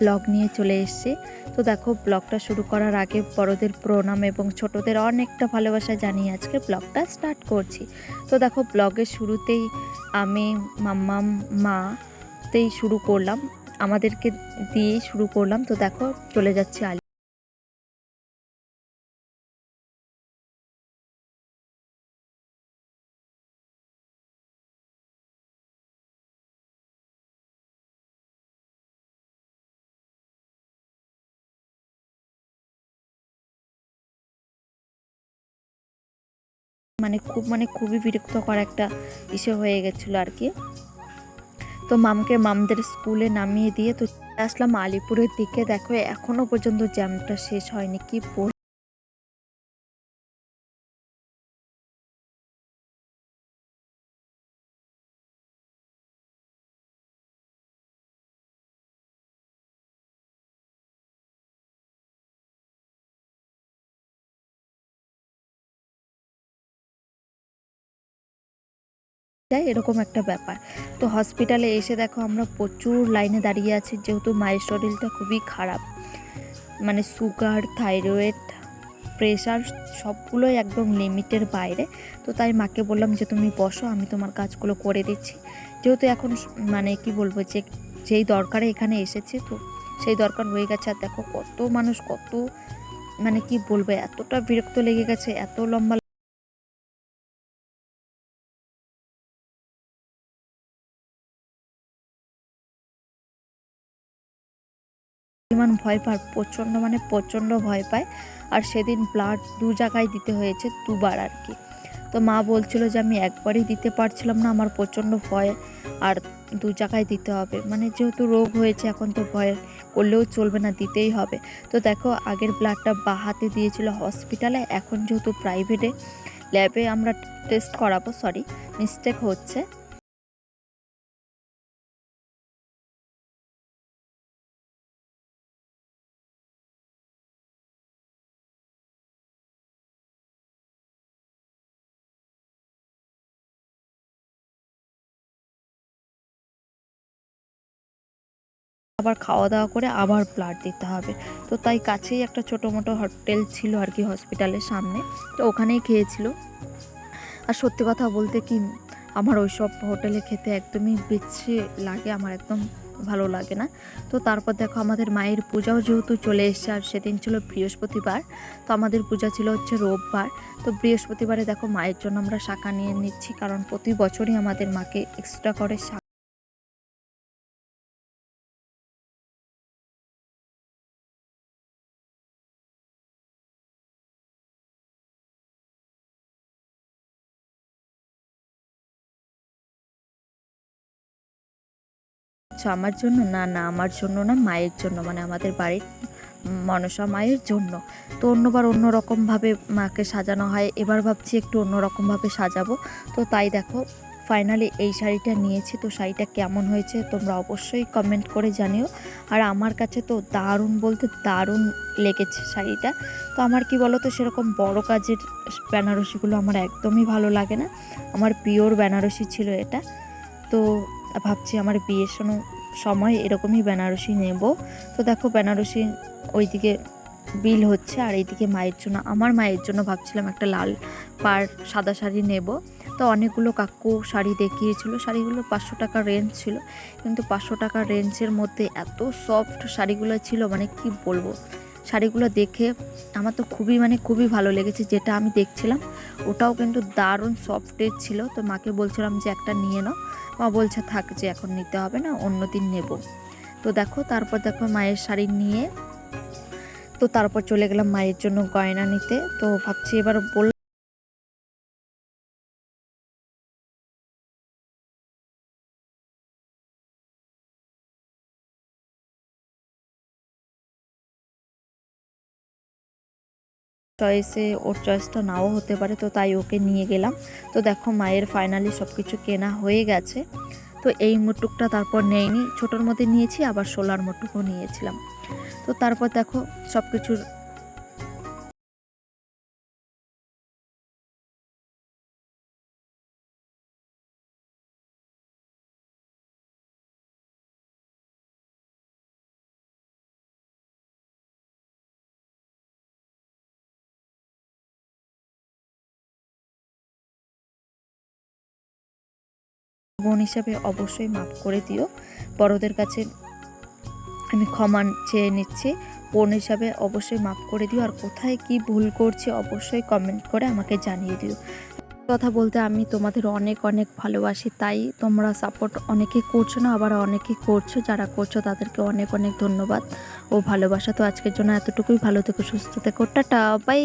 Blog নিয়ে চলে এসেছি। তো দেখো, ব্লগটা শুরু করার আগে বড়দের প্রণাম এবং ছোটদের অনেকটা ভালোবাসা জানিয়ে আজকে ব্লগটা স্টার্ট করছি। তো দেখো, ব্লগের শুরুতেই আমি, মাম্মাম মাতেই শুরু করলাম। আমাদেরকে দিয়েই শুরু করলাম। তো দেখো, চলে যাচ্ছে আলি মানে খুব মানে খুবই বিরক্তকর একটা ইসে হয়ে গেছিল আর কি। তো মামকে মামদের স্কুলে নামিয়ে দিয়ে তো আসলাম আলিপুরের দিকে। দেখো এখনও পর্যন্ত জ্যামটা শেষ হয়নি, কি যায় এরকম একটা ব্যাপার। তো হসপিটালে এসে দেখো আমরা প্রচুর লাইনে দাঁড়িয়ে আছি, যেহেতু মায়ের শরীরটা খুবই খারাপ। মানে সুগার থাইরয়েড প্রেশার সবগুলোই একদম লিমিটের বাইরে। তো তাই মাকে বললাম যে, তুমি বসো, আমি তোমার কাজগুলো করে দিচ্ছি। যেহেতু এখন মানে কি বলব যে, যেই দরকারে এখানে এসেছে, তো সেই দরকার হয়ে গেছে। আর দেখো কত মানুষ, কত মানে কি বলব, এতটা বিরক্ত লেগে গেছে, এত লম্বা পরিমাণ ভয় পায়, প্রচণ্ড মানে প্রচণ্ড ভয় পায়। আর সেদিন ব্লাড দু জায়গায় দিতে হয়েছে, দুবার আর কি। তো মা বলছিল যে আমি একবারই দিতে পারছিলাম না, আমার প্রচণ্ড ভয়, আর দু জায়গায় দিতে হবে। মানে যেহেতু রোগ হয়েছে, এখন তো ভয় করলেও চলবে না, দিতেই হবে। তো দেখো, আগের ব্লাডটা বা হাতে দিয়েছিল হসপিটালে এখন যেহেতু প্রাইভেটে ল্যাবে আমরা টেস্ট করাবো সরি মিস্টেক হচ্ছে। আবার খাওয়া দাওয়া করে আবার ব্লাড দিতে হবে। তো তাই কাছেই একটা ছোটো মোটো হোটেল ছিল আর কি হসপিটালের সামনে। তো ওখানেই খেয়েছিল। আর সত্যি কথা বলতে কি, আমার ওই সব হোটেলে খেতে একদমই বেছে লাগে, আমার একদম ভালো লাগে না। তো তারপর দেখো আমাদের মায়ের পূজাও যেহেতু চলে এসছে, আর সেদিন ছিল বৃহস্পতিবার, তো আমাদের পূজা ছিল হচ্ছে রোববার। তো বৃহস্পতিবারে দেখো মায়ের জন্য আমরা শাখা নিয়ে নিচ্ছি, কারণ প্রতি বছরই আমাদের মাকে এক্সট্রা করে শাখা আচ্ছা আমার জন্য? না না, আমার জন্য না, মায়ের জন্য মানে আমাদের বাড়ির মনসা মায়ের জন্য। তো অন্যবার অন্য রকমভাবে মাকে সাজানো হয়। এবার ভাবছি একটু অন্য রকমভাবে সাজাবো। তো তাই দেখো ফাইনালি এই শাড়িটা নিয়েছি। তো শাড়িটা কেমন হয়েছে তোমরা অবশ্যই কমেন্ট করে জানিও। আর আমার কাছে তো দারুণ বলতে দারুণ লেগেছে শাড়িটা। তো আমার কি বলো তো সেরকম বড় কাজের বেনারসিগুলো আমার একদমই ভালো লাগে না। আমার পিওর বেনারসি ছিল এটা। তো ভাবছি আমার বিয়ের সম- সময় এরকমই বেনারসি নেব। তো দেখো বেনারসি ওইদিকে বিল হচ্ছে আর এইদিকে মায়ের জন্য, আমার মায়ের জন্য ভাবছিলাম একটা লাল পার সাদা শাড়ি নেব। তো অনেকগুলো কাকু শাড়ি দেখিয়েছিল, শাড়িগুলো পাঁচশো টাকা রেঞ্জ ছিল। কিন্তু পাঁচশো টাকা রেঞ্জের মধ্যে এত সফট শাড়িগুলো ছিল মানে কি বলব? শাড়িগুলো দেখে আমার তো খুবই মানে খুবই ভালো লেগেছে, যেটা আমি দেখছিলাম। ওটাও কিন্তু দারুণ সফটের ছিল। তো মাকে বলছিলাম যে একটা নিয়ে নাও। মা বলছে, থাক যে, এখন নিতে হবে না, অন্য দিন নেব। তো দেখো, তারপর দেখো মায়ের শাড়ি নিয়ে, তো তারপর চলে গেলাম মায়ের জন্য গয়না নিতে। তো ভাবছি এবার বল চয়েসে ওর চয়েসটা নাও হতে পারে, তো তাই ওকে নিয়ে গেলাম। তো দেখো মায়ের ফাইনালি সব কিছু কেনা হয়ে গেছে। তো এই মুটুকটা তারপর নেয়নি ছোটোর মধ্যে নিয়েছি, আবার সোলার মুটুকও নিয়েছিলাম। তো তারপর দেখো সব কিছুর বোন হিসাবে অবশ্যই মাফ করে দিও। বড়দের কাছে আমি ক্ষমা চেয়ে নিচ্ছি। বোন হিসাবে অবশ্যই মাফ করে দিও। আর কোথায় কি ভুল করছি অবশ্যই কমেন্ট করে আমাকে জানিয়ে দিও। কথা বলতে আমি তোমাদের অনেক অনেক ভালোবাসি। তাই তোমরা সাপোর্ট অনেকে করছ না, আবার অনেকে করছ। যারা করছ তাদেরকে অনেক অনেক ধন্যবাদ ও ভালোবাসা। তো আজকের জন্য এতটুকুই। ভালো থেকো, সুস্থ থেকো। Tata bye